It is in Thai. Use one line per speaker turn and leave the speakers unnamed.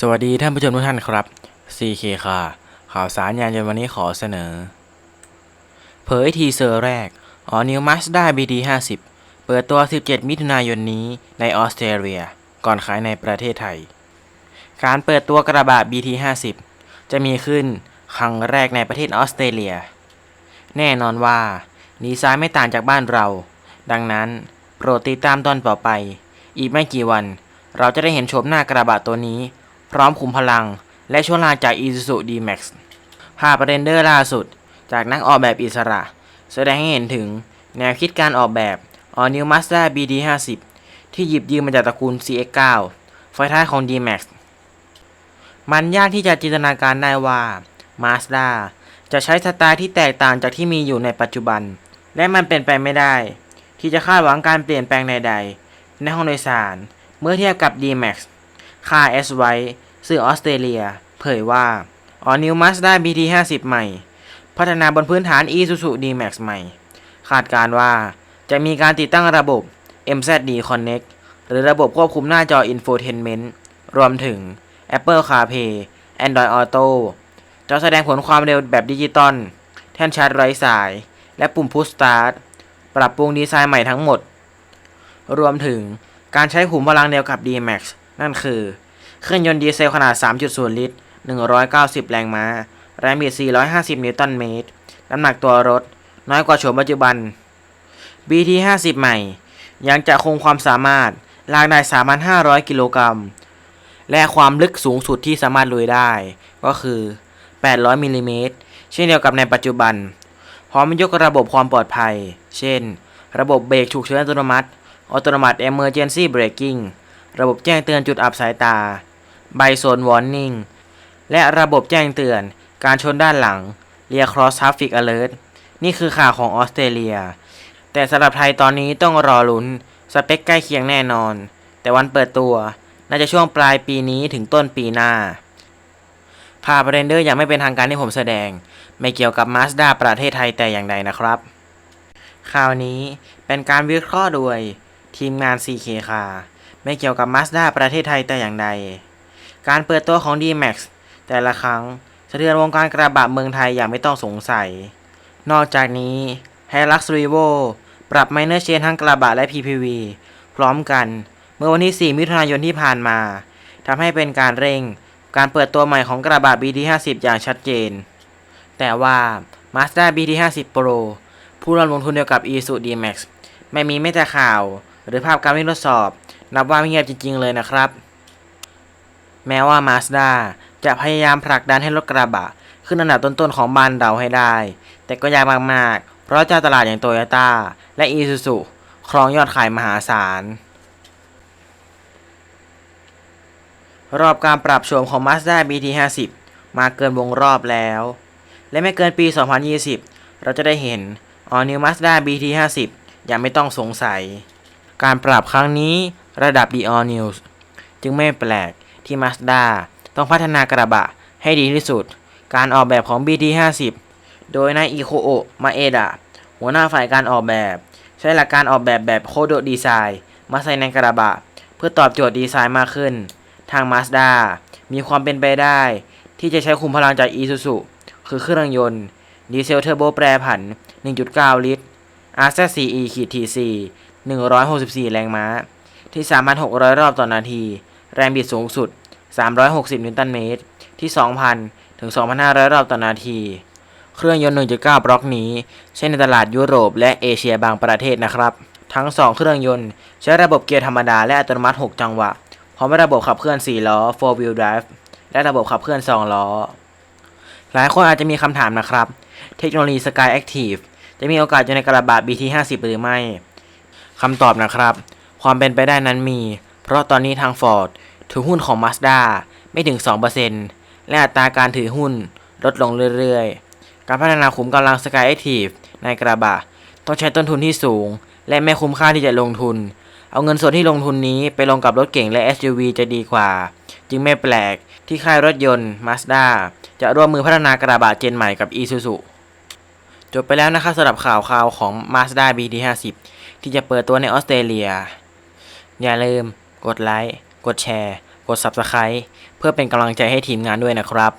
สวัสดีท่านผู้ชมทุกท่านครับ CK ค่ะข่าวสารยานยนต์วันนี้ขอเสนอ เผยทีเซอร์แรก All New Mazda BT 50เปิดตัว 17 มิถุนายนนี้ในออสเตรเลีย ก่อนขายในประเทศไทย การเปิดตัวกระบะ BT 50จะมีขึ้นครั้งแรกในประเทศออสเตรเลีย แน่นอนว่า ดีไซน์ไม่ต่างจากบ้านเรา ดังนั้นโปรดติดตามตอนต่อไป อีกไม่กี่วัน เราจะได้เห็นโฉมหน้ากระบะตัวนี้ พร้อมคุมพลัง และช่วงล่างจาก Isuzu D-Max ภาพเรนเดอร์ล่าสุด จากนักออกแบบอิสระ แสดงให้เห็นถึงแนวคิดการออกแบบ All New Mazda BT 50 ที่หยิบยืมมาจากตระกูล CX9 ไฟท้ายของ D-Max มันยากที่จะจินตนาการได้ว่า Mazda จะใช้สไตล์ที่แตกต่างจากที่มีอยู่ในปัจจุบัน และมันเป็นไปไม่ได้ ที่จะคาดหวังการเปลี่ยนแปลงใด ๆ ในห้องโดยสาร เมื่อเทียบกับ D-Max ค่า S ไว้สื่อออสเตรเลีย เผยว่า All New Mazda BT 50 ใหม่ พัฒนาบนพื้นฐาน Isuzu D-Max ใหม่ คาดการว่าจะมีการติดตั้งระบบ MZD Connect หรือระบบควบคุมหน้าจอ Infotainment รวมถึง Apple CarPlay Android Auto จะแสดงผลความเร็วแบบดิจิตอลแท่นชาร์จไร้สาย และปุ่ม Push Start ปรับปรุงดีไซน์ใหม่ทั้งหมด รวมถึงการใช้ขุมพลังเดียวกับ D-Max นั่นคือเครื่องยนต์ดีเซลขนาด 3.0 ลิตร 190 แรงม้า แรงบิด 450 นิวตันเมตร น้ำหนักตัวรถ น้อยกว่าโฉมปัจจุบัน BT 50 ใหม่ ยังจะคงความสามารถลากได้ 3,500 กิโลกรัม และความลึกสูงสุดที่สามารถลุยได้ ก็คือ 800 มิลลิเมตร เช่นเดียวกับในปัจจุบัน พร้อมยกระบบความปลอดภัย เช่น ระบบเบรกฉุกเฉินอัตโนมัติ Automatic Emergency Braking ระบบแจ้งเตือนจุดอับสายตา ใบโซนวอร์นิ่ง และระบบแจ้งเตือน การชนด้านหลังเรีย Cross Traffic Alert นี่คือข่าวของออสเตรเลีย แต่สำหรับไทยตอนนี้ต้องรอลุ้น สเปคใกล้เคียงแน่นอน แต่วันเปิดตัว น่าจะช่วงปลายปีนี้ถึงต้นปีหน้าภาพเรนเดอร์ยังไม่เป็นทางการที่ผมแสดง ไม่เกี่ยวกับ Mazda ประเทศไทยแต่อย่างใดนะครับ ข่าวนี้เป็นการวิเคราะห์โดยทีมงาน CK ค่ะ ไม่เกี่ยวกับ Mazda ประเทศไทยแต่อย่างใด การเปิดตัวของ D-Max แต่ละครั้งสะเทือนวงการกระบะเมืองไทยอย่างไม่ต้องสงสัย นอกจากนี้ Hilux Revo ปรับ Minor Change ทั้งกระบะและ PPV พร้อมกัน เมื่อวันที่ 4 มิถุนายนที่ผ่านมาทำให้เป็นการเร่งการเปิดตัวใหม่ของกระบะ BT50 อย่างชัดเจน แต่ว่า Mazda BT50 Pro ผู้ร่วมลงทุนเดียวกับ Isuzu D-Max ไม่มีแม้แต่ข่าว หรือภาพการวิ่งทดสอบ นับว่าเงียบจริง ๆ เลยนะครับ แม้ว่า Mazda จะพยายามผลักดันให้รถกระบะ ขึ้นอันดับต้นๆของบ้านเราให้ได้ แต่ก็ยากมากๆ เพราะเจ้าตลาดอย่างโตโยต้าและ Isuzu ครองยอดขายมหาศาล รอบการปรับโฉมของ Mazda BT50 มาเกินวงรอบแล้ว และไม่เกินปี 2020 เราจะได้เห็น All New Mazda BT50 อย่างไม่ต้องสงสัย การปรับครั้งนี้ ระดับ The All News จึงไม่แปลกที่ Mazda ต้องพัฒนากระบะให้ดีที่สุด การออกแบบของ BT50 โดยนายอิโคโอะมาเอดะหัวหน้าฝ่ายการออกแบบ ใช้หลักการออกแบบแบบโคโดดีไซน์มาใส่ในกระบะ เพื่อตอบโจทย์ดีไซน์มากขึ้น ทาง Mazda มีความเป็นไปได้ ที่จะใช้คุมพลังจาก Isuzu คือเครื่องยนต์ ดีเซลเทอร์โบแปรผัน 1.9 ลิตร RZ4E TC 164 แรงม้า ที่ 3,600 รอบต่อนาที แรงบิดสูงสุด 360 นิวตันเมตร ที่ 2,000 ถึง 2,500 รอบต่อนาที เครื่องยนต์ 1.9 บล็อกนี้ ใช้ในตลาดยุโรปและเอเชียบางประเทศนะครับ ทั้ง 2 เครื่องยนต์ใช้ระบบเกียร์ธรรมดาและอัตโนมัติ 6 จังหวะ พร้อมระบบขับเคลื่อน 4 ล้อ 4 wheel drive และระบบขับเคลื่อน 2 ล้อ หลายคนอาจจะมีคำถามนะครับ เทคโนโลยี Sky Active จะมีโอกาสอยู่ในกระบะ BT50 หรือไม่คำตอบนะครับ ความเป็นไปได้นั้นมี เพราะตอนนี้ทาง Ford ถือหุ้นของ Mazda ไม่ถึง 2%และอัตราการถือหุ้นลดลงเรื่อยๆ การพัฒนาขุมกำลัง Sky Active ในกระบะ ต้องใช้ต้นทุนที่สูง และไม่คุ้มค่าที่จะลงทุน เอาเงินส่วนที่ลงทุนนี้ไปลงกับรถเก่งและ SUV จะดีกว่า จึงไม่แปลกที่ค่ายรถยนต์ Mazda จะร่วมมือพัฒนากระบะเจนใหม่กับ Isuzu จบไปแล้วนะครับสำหรับข่าวข่าวของ Mazda BT50 ที่จะเปิดตัวในออสเตรเลีย อย่าลืม กดไลค์ กดแชร์ กด Subscribe เพื่อเป็นกำลังใจให้ทีมงานด้วยนะครับ